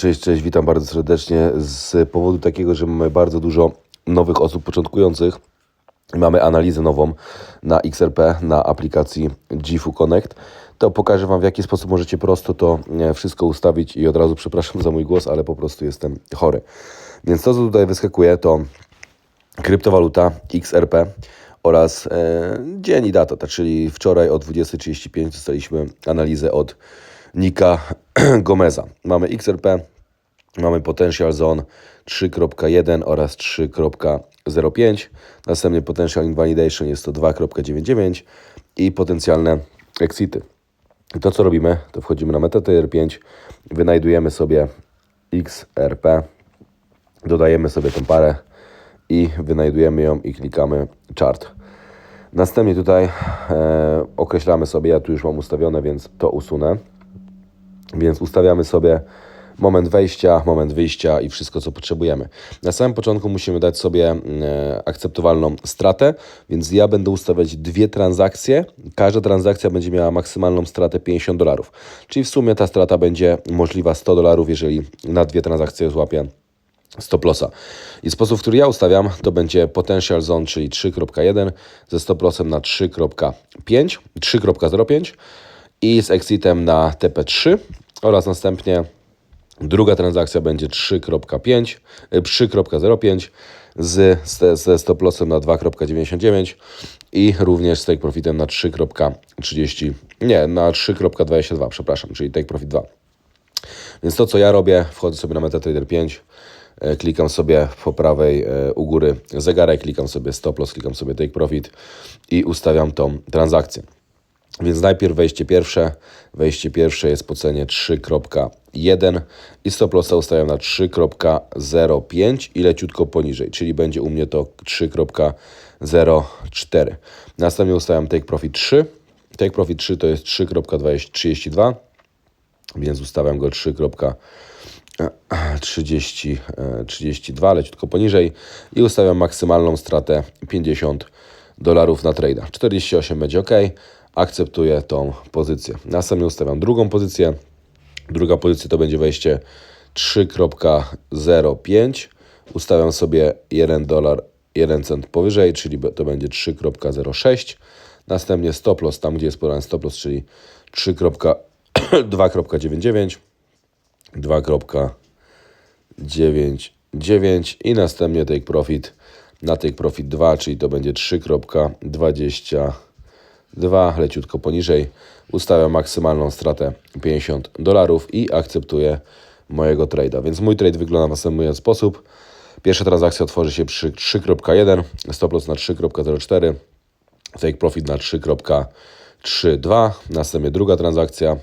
Cześć, cześć, witam bardzo serdecznie. Z powodu takiego, że mamy bardzo dużo nowych osób początkujących, i mamy analizę nową na XRP, na aplikacji GFU Connect, to pokażę Wam, w jaki sposób możecie prosto to e, wszystko ustawić i od razu przepraszam za mój głos, ale po prostu jestem chory. Więc to, co tutaj wyskakuje, to kryptowaluta XRP oraz e, dzień i data, tak, czyli wczoraj o 20.35 dostaliśmy analizę od Nika Gomeza. Mamy XRP, mamy Potential Zone 3.1 oraz 3.05, następnie Potential Invalidation jest to 2.99 i potencjalne exity. I to co robimy, to wchodzimy na MetaTrader 5, wynajdujemy sobie XRP, dodajemy sobie tą parę i wynajdujemy ją i klikamy chart. Następnie tutaj e, określamy sobie, ja tu już mam ustawione, więc to usunę. Więc ustawiamy sobie moment wejścia, moment wyjścia i wszystko, co potrzebujemy. Na samym początku musimy dać sobie e, akceptowalną stratę, więc ja będę ustawiać dwie transakcje. Każda transakcja będzie miała maksymalną stratę 50 dolarów. Czyli w sumie ta strata będzie możliwa 100 dolarów, jeżeli na dwie transakcje złapię stop lossa. I sposób, który ja ustawiam, to będzie potential zone, czyli 3.1 ze stop lossem na 3.5, 3.05 i z exitem na TP3 oraz następnie druga transakcja będzie 3.5, y, 3.05 z, z, ze stop lossem na 2.99 i również z take profitem na 3.30, nie, na 3.22, przepraszam, czyli take profit 2. Więc to, co ja robię, wchodzę sobie na MetaTrader 5, e, klikam sobie po prawej e, u góry zegarek, klikam sobie stop loss, klikam sobie take profit i ustawiam tą transakcję. Więc najpierw wejście pierwsze. Wejście pierwsze jest po cenie 3.1 i stop lossa ustawiam na 3.05 i leciutko poniżej, czyli będzie u mnie to 3.04. Następnie ustawiam take profit 3. Take profit 3 to jest 3.32, więc ustawiam go 3.32, leciutko poniżej i ustawiam maksymalną stratę 50 dolarów na trade. 48 będzie ok akceptuję tą pozycję. Następnie ustawiam drugą pozycję. Druga pozycja to będzie wejście 3.05. Ustawiam sobie 1 dolar 1 cent powyżej, czyli to będzie 3.06. Następnie stop loss tam, gdzie jest podany stop loss, czyli 3.2.99, 2.99 i następnie take profit na take profit 2, czyli to będzie 3.20 2, leciutko poniżej. Ustawiam maksymalną stratę 50 dolarów i akceptuję mojego trade'a. Więc mój trade wygląda w następujący sposób. Pierwsza transakcja otworzy się przy 3.1, stop loss na 3.04, take profit na 3.32, następnie druga transakcja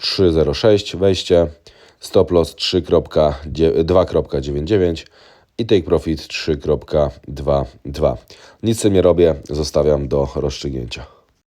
3.06, wejście, stop loss 3.2.99 i take profit 3.22. Nic z tym nie robię, zostawiam do rozstrzygnięcia.